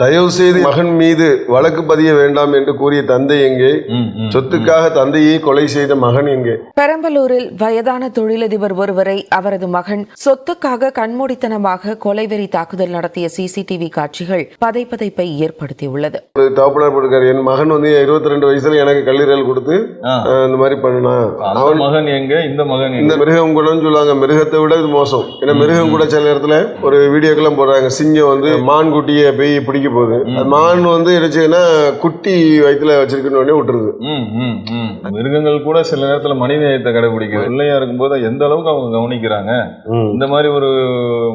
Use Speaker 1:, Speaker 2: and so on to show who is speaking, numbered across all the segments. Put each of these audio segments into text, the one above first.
Speaker 1: தயவு செய்து மகன் மீது வழக்கு பதிய வேண்டாம் என்று கூறிய தந்தை எங்கே? சொத்துக்காக தந்தையை கொலை செய்த மகன் எங்கே?
Speaker 2: பெரம்பலூரில் வயதான தொழிலதிபர் ஒருவரை அவரது மகன் சொத்துக்காக கண்மூடித்தனமாக கொலைவெறி தாக்குதல் நடத்திய சிசிடிவி காட்சிகள் பதைப்பதைப்பை ஏற்படுத்தியுள்ளது.
Speaker 1: ஒரு தகப்பனார் போட்டிருக்காரு. என் மகன் வந்து இருபத்தி ரெண்டு வயசுல எனக்கு கல்லீரல் கொடுத்து இந்த மாதிரி பண்ணலாம் அவன்
Speaker 3: மகன் எங்க? இந்த மகன்
Speaker 1: இந்த மிருகம் குணம்னு சொல்லுவாங்க. மிருகத்தை விட இது மோசம். ஏன்னா மிருகம் கூட சில நேரத்துல ஒரு வீடியோக்கெல்லாம் போடுறாங்க. சிங்கம் வந்து மான் குட்டியை போய் பிடிக்க போகுது. அது மான் வந்து என்னச்சுன்னா குட்டி வயித்துல வச்சிருக்குன்னு உடனே விட்டுருது.
Speaker 3: மிருகங்கள் கூட சில நேரத்துல மனித நேயத்தை கடைபிடிக்குது. பிள்ளையா இருக்கும்போது எந்த அளவுக்கு அவங்க கவனிக்கிறாங்க? இந்த மாதிரி ஒரு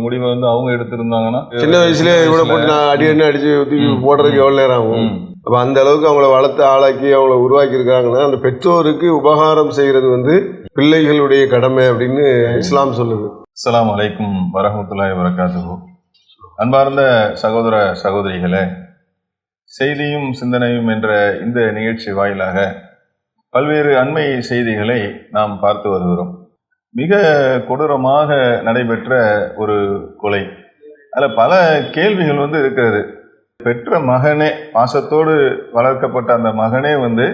Speaker 3: முடிவை வந்து அவங்க எடுத்திருந்தாங்கன்னா
Speaker 1: சின்ன வயசுலயே இவ்வளவு போட்டு நான் அடி அடி அடிச்சு தூக்கி போடுறதுக்கு எவ்வளவு நேரம் ஆகும். அப்ப அந்த அளவுக்கு அவங்கள வளர்த்து ஆளாக்கி அவங்கள உருவாக்கி இருக்காங்கன்னா அந்த பெற்றோருக்கு உபகாரம் செய்யறது வந்து பிள்ளைகளுடைய கடமை அப்படின்னு இஸ்லாம் சொல்லுது.
Speaker 3: அஸ்ஸலாமு அலைக்கும் வரஹ்மத்துல்லாஹி வரகாத்துஹு அன்பார்ந்த சகோதர சகோதரிகளே செய்தியும் சிந்தனையும் என்ற இந்த நிகழ்ச்சி வாயிலாக பல்வேறு அண்மை செய்திகளை நாம் பார்த்து வருகிறோம். மிக கொடூரமாக நடைபெற்ற ஒரு கொலை. அதில் பல கேள்விகள் வந்து இருக்கிறது. பெற்ற மகனே பாசத்தோடு வளர்க்கப்பட்ட அந்த மகனே வந்து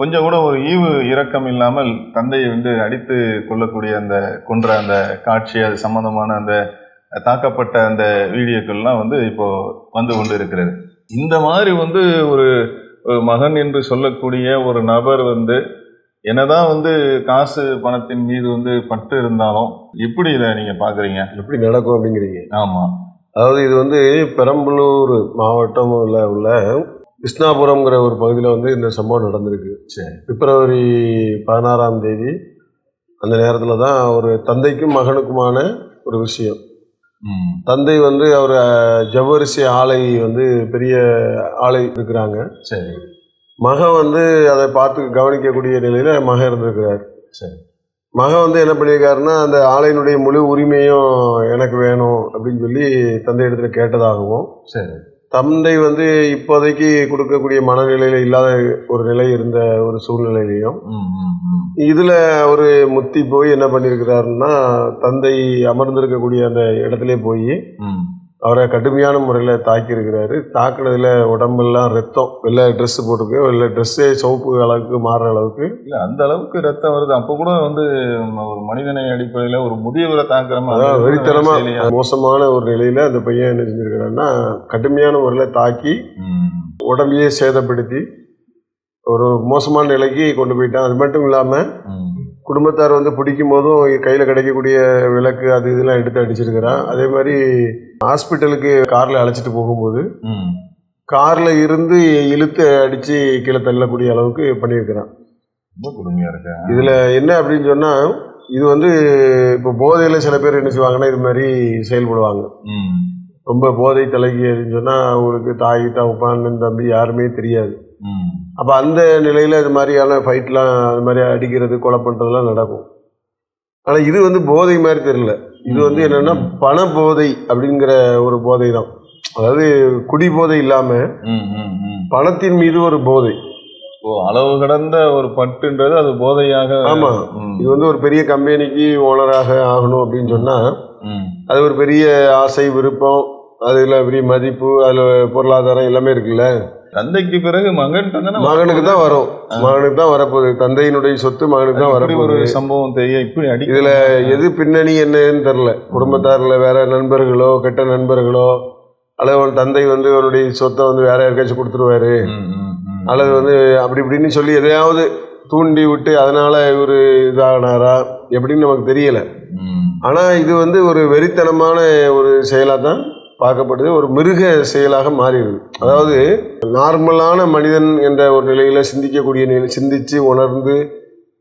Speaker 3: கொஞ்சம் கூட ஒரு ஈவு இரக்கம் இல்லாமல் தந்தையை வந்து அடித்து கொள்ளக்கூடிய அந்த கொன்ற அந்த காட்சி அது சம்பந்தமான அந்த தாக்கப்பட்ட அந்த வீடியோக்கள்லாம் வந்து இப்போ வந்து கொண்டு இருக்கிறது இந்த மாதிரி வந்து ஒரு மகன் என்று சொல்லக்கூடிய ஒரு நபர் வந்து என்னதான் வந்து காசு பணத்தின் மீது வந்து பட்டு இருந்தாலும் எப்படி இதை நீங்க பாக்குறீங்க?
Speaker 1: எப்படி நடக்கும் அப்படிங்கிறீங்க?
Speaker 3: ஆமா.
Speaker 1: அதாவது இது வந்து பெரம்பலூர் மாவட்டம்ல உள்ள கிருஷ்ணாபுரம்ங்கிற ஒரு பகுதியில் வந்து இந்த சம்பவம் நடந்திருக்கு.
Speaker 3: சரி.
Speaker 1: பிப்ரவரி பதினாறாம் தேதி அந்த நேரத்தில் தான் ஒரு தந்தைக்கும் மகனுக்குமான ஒரு விஷயம். தந்தை வந்து அவர் ஜவ்வரிசி ஆலை வந்து பெரிய ஆலை இருக்கிறாங்க.
Speaker 3: சரி.
Speaker 1: மகன் வந்து அதை பார்த்து கவனிக்கக்கூடிய நிலையில மகன் இருந்திருக்கிறார்.
Speaker 3: சரி.
Speaker 1: மகன் வந்து என்ன பண்ணியிருக்காருன்னா அந்த ஆலையினுடைய முழு உரிமையும் எனக்கு வேணும் அப்படின்னு சொல்லி தந்தை இடத்துல கேட்டதாகவும்
Speaker 3: சரி.
Speaker 1: தந்தை வந்து இப்போதைக்கு கொடுக்கக்கூடிய மனநிலையில இல்லாத ஒரு நிலை இருந்த ஒரு சூழ்நிலையிலையும் இதுல ஒரு முத்தி போய் என்ன பண்ணியிருக்கிறாருன்னா தந்தை அமர்ந்திருக்கக்கூடிய அந்த இடத்துல போய் அவரை கடுமையான முறையில் தாக்கியிருக்கிறாரு தாக்குனதுல உடம்பெல்லாம் ரத்தம் வெள்ளை ட்ரெஸ் போட்டுருக்கு வெள்ளை ட்ரெஸ்ஸே சிவப்பு அளவுக்கு மாறுற அளவுக்கு
Speaker 3: இல்ல அந்த அளவுக்கு ரத்தம் வருது அப்ப கூட வந்து ஒரு மனிதனை அடிப்படையில ஒரு முதியவரை தாக்குற மாதிரி
Speaker 1: அதாவது
Speaker 3: கூட
Speaker 1: வெறித்தனமா
Speaker 3: செய்யலையா?
Speaker 1: மோசமான ஒரு நிலையில அந்த பையன் என்ன செஞ்சிருக்கிறான்னா கடுமையான முறையில் தாக்கி. உடம்பையே சேதப்படுத்தி ஒரு மோசமான நிலைக்கு கொண்டு போயிட்டான் அது மட்டும் இல்லாமல். குடும்பத்தார் வந்து பிடிக்கும் போதும் கையில் கிடைக்கக்கூடிய விளக்கு அது இதெல்லாம் எடுத்து அடிச்சிருக்கிறான் அதே மாதிரி ஹாஸ்பிட்டலுக்கு காரில் அழைச்சிட்டு போகும்போது. காரில் இருந்து இழுத்து அடித்து கீழே தள்ளக்கூடிய அளவுக்கு பண்ணியிருக்கிறான்
Speaker 3: ரொம்ப கொடுமையா இருக்கு
Speaker 1: இதில் என்ன அப்படின்னு சொன்னால் இது வந்து இப்போ போதையில் சில பேர் என்ன செய்வாங்கன்னா இது மாதிரி செயல்படுவாங்க. ரொம்ப போதை தலைக்கு அப்படின்னு சொன்னால் அவங்களுக்கு தாய் தகப்பான் தம்பி யாருமே தெரியாது. அப்போ அந்த நிலையில் இது மாதிரியான ஃபைட்லாம் அது மாதிரி அடிக்கிறது கொலை பண்ணுறதுலாம் நடக்கும் ஆனால் இது வந்து போதை மாதிரி தெரியல இது வந்து என்னன்னா பண போதை அப்படிங்கிற ஒரு போதை தான் அதாவது குடி போதை இல்லாமல். பணத்தின் மீது ஒரு போதை
Speaker 3: ஓ அளவு கடந்த ஒரு பட்டுன்றது அது போதையாக
Speaker 1: ஆமா.
Speaker 3: ம்.
Speaker 1: இது வந்து ஒரு பெரிய கம்பெனிக்கு ஓனராக ஆகணும் அப்படின்னு சொன்னால். அது ஒரு பெரிய ஆசை விருப்பம் அதில் பெரிய மதிப்பு அதில் பொருளாதாரம் எல்லாமே இருக்குல்ல
Speaker 3: தந்தைக்கு பிறகு மகன்
Speaker 1: மகனுக்கு தான் வரும். மகனுக்கு தான் வரப்போகுது. தந்தையினுடைய சொத்து மகனுக்கு தான்
Speaker 3: இப்படி ஒரு
Speaker 1: வரப்போகுது.
Speaker 3: சம்பவம் தெரிய இப்படி அடி
Speaker 1: இதுல எது பின்னணி என்னன்னு தெரில குடும்பத்தாரில் வேற நண்பர்களோ கெட்ட நண்பர்களோ அல்லது அவன் தந்தை வந்து அவருடைய சொத்தை வந்து வேற யாருக்காச்சும் கொடுத்துருவாரு. அல்லது வந்து அப்படி இப்படின்னு சொல்லி எதையாவது தூண்டி விட்டு அதனால இவர் இதாகினாரா எப்படின்னு நமக்கு தெரியல. ஆனா இது வந்து ஒரு வெறித்தனமான ஒரு செயலாக தான் பார்க்கப்படுது ஒரு மிருக செயலாக மாறிடுது. அதாவது நார்மலான மனிதன் என்ற ஒரு நிலையில சிந்திக்கக்கூடிய நிலை சிந்திச்சு உணர்ந்து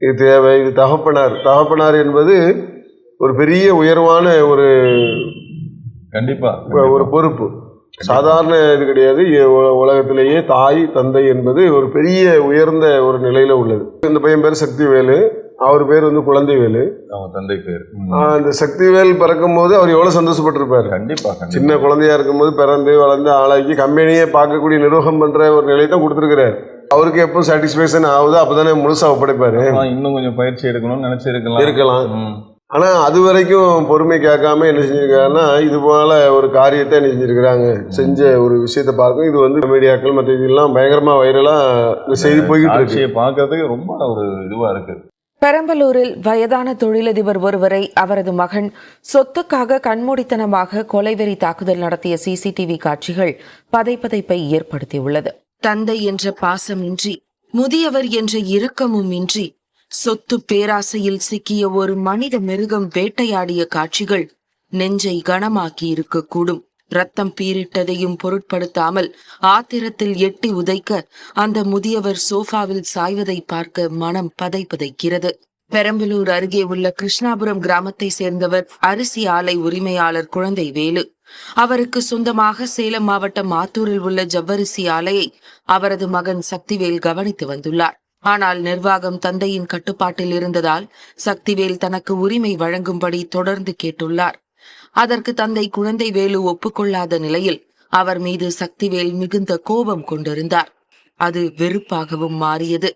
Speaker 1: இது தேவை இது தகப்பனார். தகப்பனார் என்பது ஒரு பெரிய உயர்வான ஒரு
Speaker 3: கண்டிப்பா
Speaker 1: ஒரு பொறுப்பு. சாதாரண இது கிடையாது. உலகத்திலேயே தாய் தந்தை என்பது ஒரு பெரிய உயர்ந்த ஒரு நிலையில உள்ளது. இந்த பையன் பேர் சக்திவேலு. அவர் பேர் வந்து குழந்தைவேலு.
Speaker 3: அவங்க தந்தை பேர்.
Speaker 1: அந்த சக்திவேல் பிறக்கும் போது அவர் எவ்வளவு சந்தோஷப்பட்டிருப்பாரு.
Speaker 3: கண்டிப்பா கண்டிப்பா.
Speaker 1: சின்ன குழந்தையா இருக்கும்போது பிறந்து வளர்ந்து ஆளாக்கி கம்பெனியே பார்க்கக்கூடிய நிர்வாகம் பண்ற ஒரு நிலையை தான் கொடுத்துருக்கிறாரு. அவருக்கு எப்போ சாட்டிஸ்ஃபேக்ஷன் ஆகுதோ அப்பதானே முழுசா ஒப்படைப்பாரு.
Speaker 3: இன்னும் கொஞ்சம் பயிற்சி எடுக்கணும்னு நினைச்சிருக்கலாம்.
Speaker 1: இருக்கலாம். ஆனா அது வரைக்கும் பொறுமை காக்காம என்ன செஞ்சிருக்காங்கன்னா இது போல ஒரு காரியத்தை என்ன செஞ்சிருக்கிறாங்க. செஞ்ச ஒரு விஷயத்தை பார்க்கும். இது வந்து மீடியாக்கள் மற்ற இதெல்லாம் பயங்கரமா வைரலா செய்தி போய்கிட்டு இருக்கு.
Speaker 3: பார்க்கறதுக்கு ரொம்ப ஒரு இதுவா இருக்கு.
Speaker 2: பெரம்பலூரில் வயதான தொழிலதிபர் ஒருவரை அவரது மகன் சொத்துக்காக கண்மூடித்தனமாக கொலைவெறி தாக்குதல் நடத்திய சிசிடிவி காட்சிகள் பதைப்பதைப்பை ஏற்படுத்தியுள்ளது. தந்தை என்ற பாசமின்றி முதியவர் என்ற இரக்கமும் இன்றி சொத்து பேராசையில் சிக்கிய ஒரு மனித மிருகம் வேட்டையாடிய காட்சிகள் நெஞ்சை கனமாக்கி இருக்கக்கூடும் ரத்தம் பீரிட்டதையும் பொருட்படுத்தாமல் ஆத்திரத்தில் எட்டி உதைக்க அந்த முதியவர் சோஃபாவில் சாய்வதை பார்க்க மனம் பதை பதைக்கிறது பெரம்பலூர் அருகே உள்ள கிருஷ்ணாபுரம் கிராமத்தை சேர்ந்தவர் அரிசி ஆலை உரிமையாளர் குழந்தை வேலு. அவருக்கு சொந்தமாக சேலம் மாவட்டம் ஆத்தூரில் உள்ள ஜவ்வரிசி ஆலையை அவரது மகன் சக்திவேல் கவனித்து வந்துள்ளார். ஆனால் நிர்வாகம் தந்தையின் கட்டுப்பாட்டில் இருந்ததால் சக்திவேல் தனக்கு உரிமை வழங்கும்படி தொடர்ந்து கேட்டுள்ளார். அதற்கு தந்தை குழந்தை வேலு ஒப்புக்கொள்ளாத நிலையில் அவர் மீது சக்திவேல் மிகுந்த கோபம் கொண்டிருந்தார். அது வெறுப்பாகவும் மாறியது.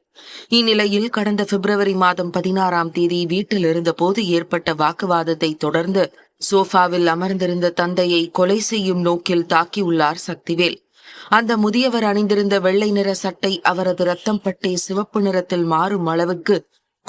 Speaker 2: இந்நிலையில் கடந்த பிப்ரவரி மாதம் பதினாறாம் தேதி வீட்டில் இருந்தபோது ஏற்பட்ட வாக்குவாதத்தை தொடர்ந்து சோஃபாவில் அமர்ந்திருந்த தந்தையை கொலை செய்யும் நோக்கில் தாக்கியுள்ளார் சக்திவேல். அந்த முதியவர் அணிந்திருந்த வெள்ளை நிற சட்டை அவரது ரத்தம் பட்டே சிவப்பு நிறத்தில் மாறும் அளவுக்கு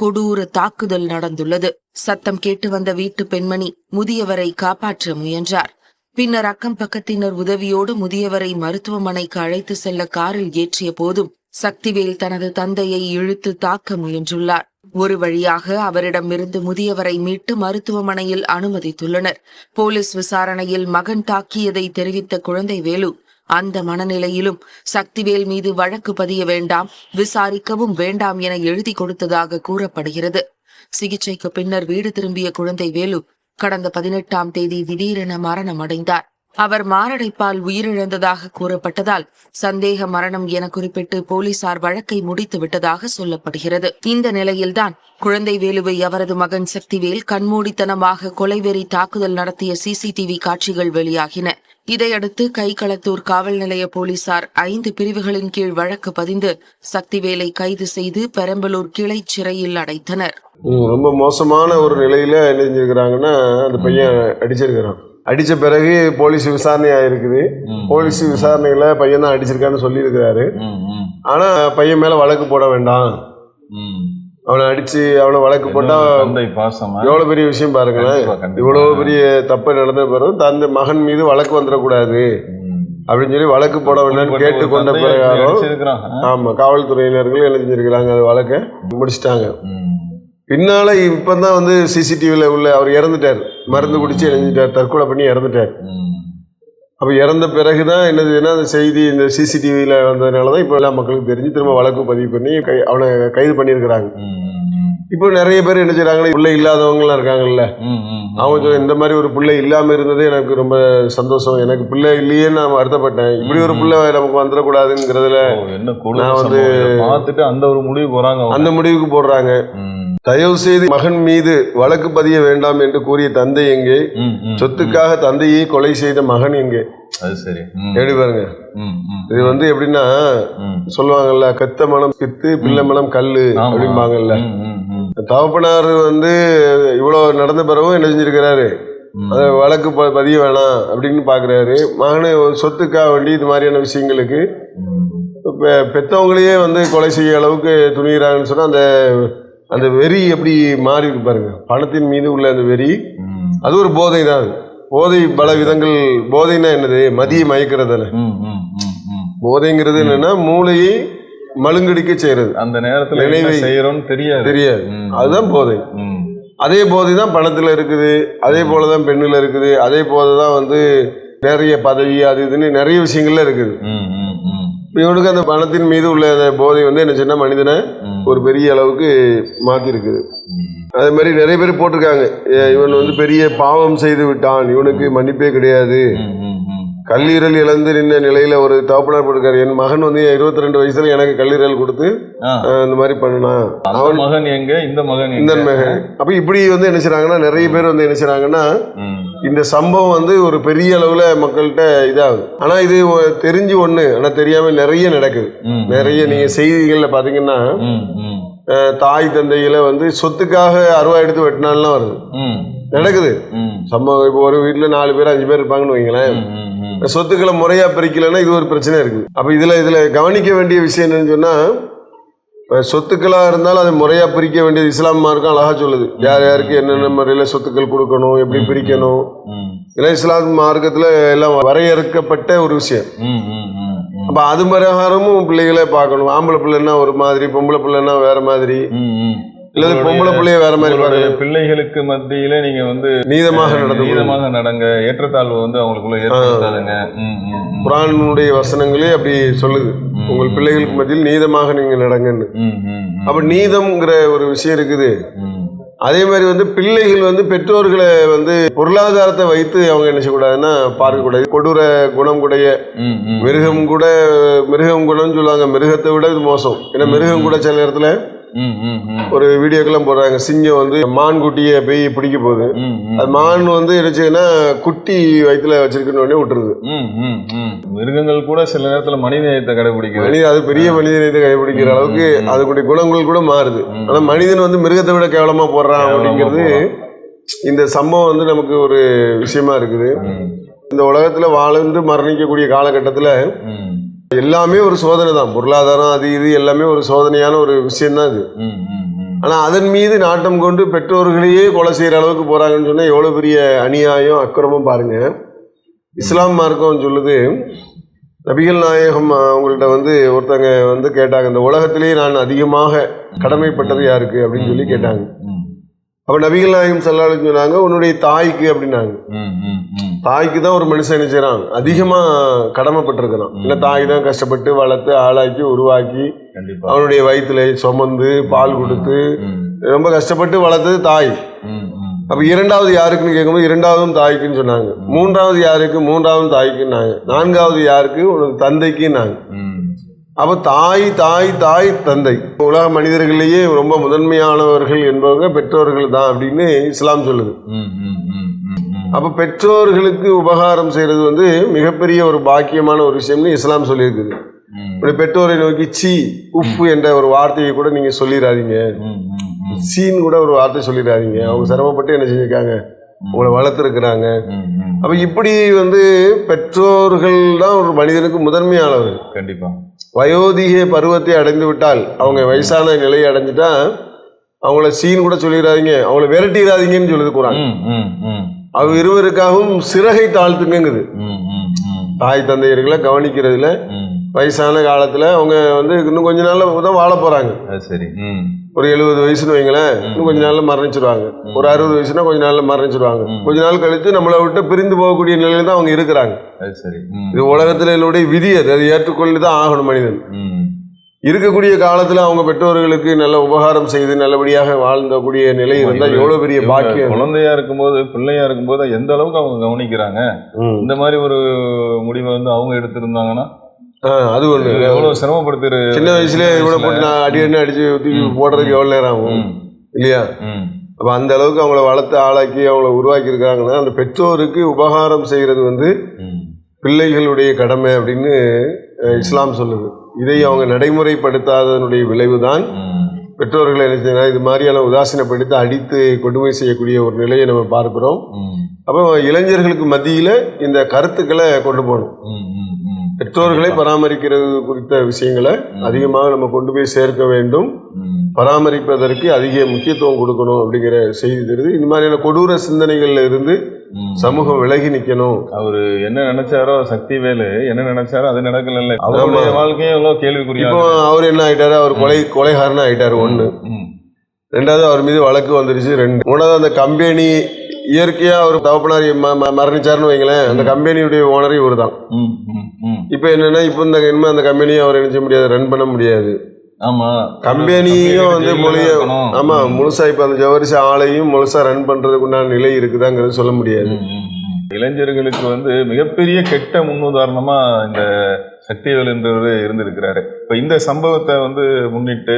Speaker 2: கொடூர தாக்குதல் நடந்துள்ளது. சத்தம் கேட்டு வந்த வீட்டு பெண்மணி முதியவரை காப்பாற்ற முயன்றார். பின்னர் அக்கம் பக்கத்தினர் உதவியோடு முதியவரை மருத்துவமனைக்கு அழைத்து செல்ல காரில் ஏற்றிய போதும் சக்திவேல் தனது தந்தையை இழுத்து தாக்க முயன்றுள்ளார். ஒரு வழியாக அவரிடமிருந்து முதியவரை மீட்டு மருத்துவமனையில் அனுமதித்துள்ளனர். போலீஸ் விசாரணையில் மகன் தாக்கியதை தெரிவித்த குழந்தை வேலு அந்த மனநிலையிலும் சக்திவேல் மீது வழக்கு பதிய வேண்டாம் விசாரிக்கவும் வேண்டாம் என எழுதி கொடுத்ததாக கூறப்படுகிறது. சிகிச்சைக்கு பின்னர் வீடு திரும்பிய குழந்தை வேலு கடந்த பதினெட்டாம் தேதி திடீரென மரணம் அடைந்தார். அவர் மாரடைப்பால் உயிரிழந்ததாக கூறப்பட்டதால் சந்தேக மரணம் என குறிப்பிட்டு போலீசார் வழக்கை முடித்து விட்டதாக சொல்லப்படுகிறது. இந்த நிலையில்தான் குழந்தை வேலுவை அவரது மகன் சக்திவேல் கண்மூடித்தனமாக கொலைவெறி தாக்குதல் நடத்திய சிசிடிவி காட்சிகள் வெளியாகின. இதையடுத்து கைகளத்தூர் காவல் நிலைய போலீசார் ஐந்து பிரிவுகளின் கீழ் வழக்கு பதிந்து சக்திவேலை கைது செய்து பெரம்பலூர் கிளை சிறையில் அடைத்தனர்.
Speaker 1: ரொம்ப மோசமான ஒரு நிலையில என்ன செஞ்சிருக்கிறாங்கன்னா அந்த பையன் அடிச்சிருக்கிறான். அடிச்ச பிறகு போலீஸ் விசாரணை ஆயிருக்குது. போலீஸ் விசாரணையில பையன் தான் அடிச்சிருக்கான்னு சொல்லியிருக்கிறாரு.
Speaker 3: ம், ம்,
Speaker 1: ஆனா பையன் மேல வழக்கு போட வேண்டாம். அவனை அடிச்சு அவனை வழக்கு போட்டா எவ்வளவு பெரிய விஷயம் பாருங்களேன். இவ்வளவு பெரிய தப்பு நடந்த பிறகு தந்த மகன் மீது வழக்கு வந்துடக்கூடாது. அப்படின்னு சொல்லி வழக்கு போட வேண்டாம்னு கேட்டு கொண்ட
Speaker 3: ஆ?
Speaker 1: ஆமா காவல்துறையினர்கள் என்ன செஞ்சிருக்கிறாங்க அந்த வழக்கை. முடிச்சிட்டாங்க. பின்னால இப்பதான் வந்து சிசிடிவில உள்ள அவர் இறந்துட்டார். மருந்து குடிச்சு இறந்துட்டார் தற்கொலை பண்ணி இறந்துட்டார். அப்ப இறந்த பிறகுதான் என்னதுன்னா அந்த செய்தி இந்த சிசிடிவியில வந்ததுனால தான் இப்போ எல்லா மக்களுக்கும் தெரிஞ்சு திரும்ப வழக்கு பதிவு பண்ணி கை அவனை கைது பண்ணியிருக்கிறாங்க.
Speaker 3: ம்,
Speaker 1: இப்போ நிறைய பேர் என்ன செய்றாங்க பிள்ளை இல்லாதவங்கலாம் இருக்காங்கல்ல. அவங்க இந்த மாதிரி ஒரு பிள்ளை இல்லாம இருந்ததே எனக்கு ரொம்ப சந்தோஷம். எனக்கு பிள்ளை இல்லையேன்னு நான் வருத்தப்பட்டேன். இப்படி ஒரு பிள்ளை நமக்கு வந்துடக்கூடாதுங்கிறதுல நான் வந்து-
Speaker 3: பார்த்துட்டு அந்த ஒரு முடிவு போறாங்க அவங்க.
Speaker 1: அந்த முடிவுக்கு போடுறாங்க. தயவு செய்து மகன் மீது வழக்கு பதிய வேண்டாம் என்று கூறிய தந்தை எங்கே. சொத்துக்காக தந்தையை கொலை செய்த மகன் எங்கே?
Speaker 3: அது சரி.
Speaker 1: எப்படி பாருங்க. இது வந்து எப்படின்னா. சொல்லுவாங்கல்ல கத்த மனம் பித்து பிள்ளை மனம் கல்லு. அப்படிம்பாங்கல்ல. தகப்பனார் வந்து இவ்வளவு நடந்த பிறகும் என்ன செஞ்சிருக்கிறாரு. அதை வழக்கு பதிய வேணாம் அப்படின்னு பாக்குறாரு. மகனை சொத்துக்காக வேண்டி இது மாதிரியான விஷயங்களுக்கு பெத்தவங்களையே வந்து கொலை செய்ய அளவுக்கு துணிகிறாங்கன்னு சொன்னா அந்த அந்த வெறி எப்படி மாறி இருக்கு பாருங்க. பணத்தின் மீது உள்ள அந்த வெறி. அது ஒரு போதை தான் போதை பல விதங்கள் போதைன்னா என்னது? மதிய மயக்கிறதுல. போதைங்கிறது என்னன்னா மூளையை மழுங்கடிக்க செய்யறது.
Speaker 3: அந்த நேரத்துல
Speaker 1: நினைவை-
Speaker 3: செய்யறோம்னு தெரியாது.
Speaker 1: தெரியாது. அதுதான் போதை. அதே போதை தான் பணத்துல இருக்குது. அதே போல தான் பெண்ணுல இருக்குது. அதே போல தான் வந்து நிறைய பதவி அது இதுன்னு நிறைய விஷயங்கள்ல இருக்குது. இவனுக்கு அந்த பணத்தின் மீது உள்ள அந்த போதை வந்து என்ன சின்ன மனிதனை. ஒரு பெரிய அளவுக்கு மாத்தி இருக்குது
Speaker 3: ம்.
Speaker 1: அதே மாதிரி நிறைய பேர் போட்டிருக்காங்க. இவன் வந்து பெரிய பாவம் செய்து விட்டான். இவனுக்கு மன்னிப்பே கிடையாது. கல்லீரல் இழந்து நின்ற நிலையில ஒரு தகப்பனார் போட்டிருக்காரு. என் மகன் வந்து இருபத்தி ரெண்டு வயசுல எனக்கு கல்லீரல் கொடுத்து இந்த மாதிரி பண்ணனான்.
Speaker 3: அந்த மகன் எங்க? இந்த மகன்
Speaker 1: இந்த மகன். அப்ப இப்படி வந்து என்ன செய்றாங்கன்னா நிறைய பேர் வந்து என்ன செய்றாங்கன்னா. இந்த சம்பவம் வந்து ஒரு பெரிய அளவுல மக்கள்கிட்ட இதாகுது. ஆனா இது தெரிஞ்சு ஒண்ணு. ஆனா தெரியாம நிறைய நடக்குது. நிறைய நீங்க செய்திகள்ல. அஹ், தாய் தந்தையில வந்து சொத்துக்காக அருவா எடுத்து வெட்டினாலாம் வருது. நடக்குது. சம்பவம் இப்போ ஒரு வீட்டில் நாலு பேர் அஞ்சு பேர் இருப்பாங்கன்னு வைங்களேன். சொத்துக்களை முறையா பிரிக்கலைன்னா இது ஒரு பிரச்சனை இருக்குது. அப்போ இதுல இதுல கவனிக்க வேண்டிய விஷயம் என்னன்னு சொன்னா இப்போ சொத்துக்களா இருந்தாலும் அதை முறையா பிரிக்க வேண்டியது இஸ்லாம் மார்க்கம் அழகா சொல்லுது. யார் யாருக்கு என்னென்ன முறையில சொத்துக்கள் கொடுக்கணும் எப்படி பிரிக்கணும். இதெல்லாம் இஸ்லாம் மார்க்கத்துல எல்லாம் வரையறுக்கப்பட்ட ஒரு விஷயம். அப்ப அது பிரகாரமும் பிள்ளைகளை பார்க்கணும். ஆம்பளை பிள்ளைன்னா ஒரு மாதிரி பொம்பளை பிள்ளைன்னா வேற மாதிரி. இல்லது
Speaker 3: உங்களுடைய-
Speaker 1: பொம்பளை பிள்ளைய வேற மாதிரி பார்க்கணும்
Speaker 3: பிள்ளைகளுக்கு மத்தியில நீங்க வந்து
Speaker 1: நீதமாக நடந்து.
Speaker 3: நீதமாக நடங்க ஏற்றத்தாழ்வு வந்து அவங்களுக்குள்ள ஏற்படுத்தாதுங்க.
Speaker 1: குரானுடைய வசனங்களே அப்படி சொல்லுது உங்கள் பிள்ளைகளுக்கு மத்தியில் நீதமாக நீங்க நடங்கன்னு. அப்ப நீதம்ங்கிற ஒரு விஷயம் இருக்குது. அதே மாதிரி வந்து பிள்ளைகள் வந்து பெற்றோர்களை வந்து பொருளாதாரத்தை வைத்து அவங்க என்ன செய்யக்கூடாதுன்னா பார்க்கக்கூடாது கொடூர குணம் கூடைய. மிருகம் கூட மிருகம் குணம்னு சொல்லுவாங்க மிருகத்தை விட இது மோசம் ஏன்னா மிருகம் கூட சில நேரத்துல. ஒரு வீடியோக்கெல்லாம் போடுறாங்க. சிங்கம் வந்து மான் குட்டியை போய் பிடிக்க போகுது. அது மான் வந்து என்னச்சுன்னா குட்டி வயிற்றுல வச்சிருக்குன்னு உடனே விட்டுருது.
Speaker 3: மிருகங்கள் கூட சில நேரத்துல மனித நேயத்தை கடைபிடிக்குது.
Speaker 1: மனித அது பெரிய மனிதனை கடைபிடிக்கிற அளவுக்கு அதுக்குடைய குணங்கள் கூட மாறுது. ஆனா மனிதன் வந்து மிருகத்தை விட கேவலமா போடுறான் அப்படிங்கிறது இந்த சம்பவம் வந்து நமக்கு ஒரு விஷயமா இருக்குது. இந்த உலகத்துல வாழ்ந்து மரணிக்கக்கூடிய காலகட்டத்துல எல்லாமே ஒரு சோதனை தான். பொருளாதாரம் அது இது எல்லாமே ஒரு சோதனையான ஒரு விஷயம் தான் இது.
Speaker 3: ம், ம், ம்.
Speaker 1: ஆனா அதன் மீது நாட்டம் கொண்டு பெற்றோர்களையே கொலை செய்யற அளவுக்கு போறாங்கன்னு சொன்னா எவ்வளவு பெரிய அநியாயம் அக்கிரமம் பாருங்க. இஸ்லாம் மார்க்கம் சொல்லுது நபிகள் நாயகம் அவங்கள்ட்ட வந்து ஒருத்தங்க வந்து கேட்டாங்க இந்த உலகத்திலேயே நான் அதிகமாக கடமைப்பட்டது யாருக்கு? அப்படின்னு சொல்லி கேட்டாங்க. அப்ப நபிகள் நாயகம் செல்லாலும் சொன்னாங்க உன்னுடைய தாய்க்கு அப்படின்னாங்க. தாய்க்கு தான் ஒரு மனுஷன் என்ன செய்றான் அதிகமா கடமைப்பட்டிருக்கிறான். இல்லை தாய் தான் கஷ்டப்பட்டு வளர்த்து ஆளாக்கி உருவாக்கி அவனுடைய வயிற்றுல சுமந்து பால் கொடுத்து ரொம்ப கஷ்டப்பட்டு வளர்த்தது தாய். அப்ப இரண்டாவது யாருக்குன்னு கேட்கும்போது இரண்டாவதும் தாய்க்குன்னு சொன்னாங்க. மூன்றாவது யாருக்கு மூன்றாவது தாய்க்குன்னாங்க. நான்காவது யாருக்கு உனக்கு தந்தைக்குன்னாங்க. அப்ப தாய் தாய் தாய் தந்தை. உலக மனிதர்களிலேயே ரொம்ப முதன்மையானவர்கள் என்பவங்க பெற்றோர்கள் தான் அப்படின்னு இஸ்லாம் சொல்லுது. அப்ப பெற்றோர்களுக்கு உபகாரம் செய்யறது வந்து மிகப்பெரிய ஒரு பாக்கியமான ஒரு விஷயம்னு இஸ்லாம் சொல்லியிருக்குது. இப்படி பெற்றோரை நோக்கி சி உஃப் என்ற ஒரு வார்த்தையை கூட நீங்க சொல்லிடாதீங்க
Speaker 3: ம், ம், ம்.
Speaker 1: சீன் கூட ஒரு வார்த்தை சொல்லிடாதீங்க அவங்க சிரமப்பட்டு என்ன செஞ்சிருக்காங்க? உங்களை வளர்த்துருக்குறாங்க. அப்ப இப்படி வந்து பெற்றோர்கள் தான் ஒரு மனிதனுக்கு முதன்மையானவர்கள்.
Speaker 3: கண்டிப்பா.
Speaker 1: வயோதிக பருவத்தை அடைந்து விட்டால் அவங்க வயசான நிலையை அடைஞ்சிட்டா அவங்கள சீன் கூட சொல்லிடாதீங்க அவங்கள விரட்டிடாதீங்கன்னு சொல்லுது குரான் அவங்க இருவருக்காகவும் சிறகை தாழ்த்துங்கங்குது. தாய் தந்தையர்களை கவனிக்கிறதுல. வயசான காலத்துல அவங்க வந்து இன்னும் கொஞ்ச நாள்ல தான் வாழ போறாங்க.
Speaker 3: சரி
Speaker 1: ஒரு எழுபது வயசுன்னு வைங்களேன் இன்னும் கொஞ்ச நாள்ல மரணிச்சிருவாங்க. ஒரு அறுபது வயசுனா கொஞ்ச நாள்ல மரணிச்சிருவாங்க. கொஞ்ச நாள் கழித்து நம்மளை விட்டு பிரிந்து போகக்கூடிய நிலையில தான் அவங்க இருக்கிறாங்க.
Speaker 3: சரி
Speaker 1: இது உலகத்துல என்னுடைய விதி அது. அதை ஏற்றுக்கொண்டு தான் ஆகணும் மனிதன். இருக்கக்கூடிய காலத்துல அவங்க பெற்றோர்களுக்கு நல்ல உபகாரம் செய்து நல்லபடியாக வாழ்ந்தக்கூடிய நிலை இருந்தா எவ்வளவு பெரிய பாக்கியம்.
Speaker 3: குழந்தையா இருக்கும்போது பிள்ளையா இருக்கும்போது எந்த அளவுக்கு அவங்க கவனிக்கிறாங்க. இந்த மாதிரி ஒரு முடிவை வந்து அவங்க எடுத்திருந்தாங்கன்னா
Speaker 1: அது ஒண்ணு.
Speaker 3: எவ்வளவு சிரமப்படுத்திரு
Speaker 1: சின்ன வயசுல. கூட போட்டு நான் அடி அடி அடிச்சு தூக்கி போடுறதுக்கு எவ்வளவு நேரம் ஆகும்? இல்லையா? அப்ப அந்த அளவுக்கு அவங்கள வளர்த்து ஆளாக்கி அவங்கள உருவாக்கி இருக்காங்கன்னா அந்த பெற்றோருக்கு உபகாரம் செய்யறது வந்து. பிள்ளைகளுடைய கடமை அப்படின்னு இஸ்லாம் சொல்லுது. இதை அவங்க நடைமுறைப்படுத்தாததனுடைய விளைவுதான். பெற்றோர்களை என்ன செய்யணும் இது மாதிரியான உதாசீனப்படுத்தி அடித்து கொடுமை செய்யக்கூடிய ஒரு நிலையை நம்ம பார்க்கிறோம். அப்போ இளைஞர்களுக்கு மத்தியில இந்த கருத்துக்களை கொண்டு போகணும். பெற்றோர்களை பராமரிக்கிறது குறித்த விஷயங்களை அதிகமாக நம்ம கொண்டு போய் சேர்க்க வேண்டும். பராமரிப்பதற்கு அதிக முக்கியத்துவம் கொடுக்கணும் அப்படிங்கிற செய்தி தெரியுது. இந்த மாதிரியான கொடூர சிந்தனைகள்ல இருந்து. சமூகம் விலகி நிக்கணும்.
Speaker 3: அவரு என்ன நினைச்சாரோ சக்தி வேலு என்ன நினைச்சாரோ அது நடக்கல அவருடைய வாழ்க்கையும் எவ்வளவு கேள்விக்குறியா
Speaker 1: இப்போ அவர் என்ன ஆயிட்டாரு? அவர் கொலை கொலைகாரனா ஆயிட்டாரு ஒண்ணு. ரெண்டாவது அவர் மீது வழக்கு வந்துருச்சு ரெண்டு. மூணாவது அந்த கம்பெனி இயற்கையா அவர் ம- மரணிச்சாருன்னு வைங்களேன் அந்த கம்பெனியுடைய ஓனர் இவர் தான். இப்போ என்னன்னா இப்போ இந்த இனிமே அந்த கம்பெனியை அவர் என்ன செய்ய முடியாது ரன் பண்ண முடியாது.
Speaker 3: ஆமா.
Speaker 1: கம்பெனியும் வந்து மொழிய. ஆமா முழுசா இப்ப அந்த ஜவரிச ஆளையும் முழுசா ரன் பண்றதுக்கு உண்டான நிலை இருக்குதாங்கிறது சொல்ல முடியாது.
Speaker 3: இளைஞர்களுக்கு வந்து மிகப்பெரிய கெட்ட முன்னுதாரணமா இந்த சக்திவேல் என்றவர் இருந்திருக்கிறாரு. இப்ப இந்த சம்பவத்தை வந்து முன்னிட்டு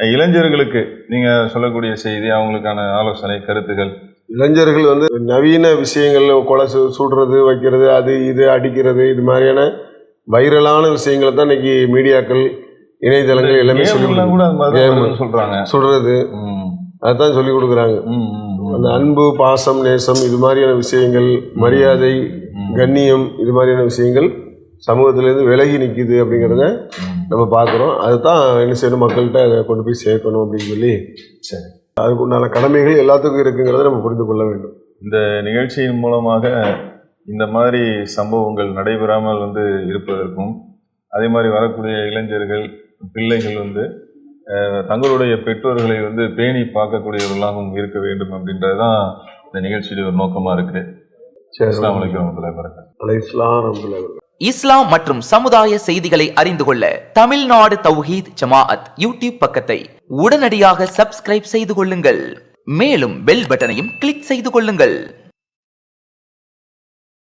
Speaker 3: இளைஞர்களுக்கு நீங்க சொல்லக்கூடிய செய்தி அவங்களுக்கான ஆலோசனை கருத்துகள்.
Speaker 1: இளைஞர்கள் வந்து நவீன விஷயங்கள்ல கொலை சுடுறது வைக்கிறது அது இது அடிக்கிறது இது மாதிரியான வைரலான விஷயங்களை தான் இன்னைக்கு மீடியாக்கள் இணையதளங்கள் எல்லாமே சொல்லி
Speaker 3: சொல்றாங்க.
Speaker 1: சொல்றது.
Speaker 3: ம்,
Speaker 1: அதான் சொல்லி கொடுக்குறாங்க. அந்த அன்பு பாசம் நேசம் இது மாதிரியான விஷயங்கள் மரியாதை கண்ணியம் இது மாதிரியான விஷயங்கள் சமூகத்திலேருந்து விலகி நிற்குது அப்படிங்கிறத நம்ம பார்க்குறோம். அதுதான் என்ன செய்யணும்? மக்கள்கிட்ட அதை கொண்டு போய் சேர்க்கணும் அப்படின்னு சொல்லி
Speaker 3: சரி.
Speaker 1: அதுக்கு உண்டான கடமைகள் எல்லாத்துக்கும் இருக்குங்கிறத நம்ம புரிந்து கொள்ள வேண்டும்.
Speaker 3: இந்த நிகழ்ச்சியின் மூலமாக இந்த மாதிரி சம்பவங்கள் நடைபெறாமல் வந்து இருப்பதற்கும் அதே மாதிரி வரக்கூடிய இளைஞர்கள் பிள்ளைகள் வந்து தங்களுடைய பெற்றோர்களை வந்து பேணி பார்க்கக்கூடியவர்களாகவும் இருக்க வேண்டும் அப்படின்றது தான் இந்த நிகழ்ச்சியுடைய ஒரு நோக்கமாக இருக்கு.
Speaker 1: ரஹ்மத்துல்லாஹி
Speaker 4: இஸ்லாம் மற்றும் சமுதாய செய்திகளை அறிந்து கொள்ள தமிழ்நாடு தௌஹீத் ஜமாஅத் யூடியூப் பக்கத்தை உடனடியாக சப்ஸ்கிரைப் செய்து கொள்ளுங்கள். மேலும் பெல் பட்டனையும் கிளிக் செய்து கொள்ளுங்கள்.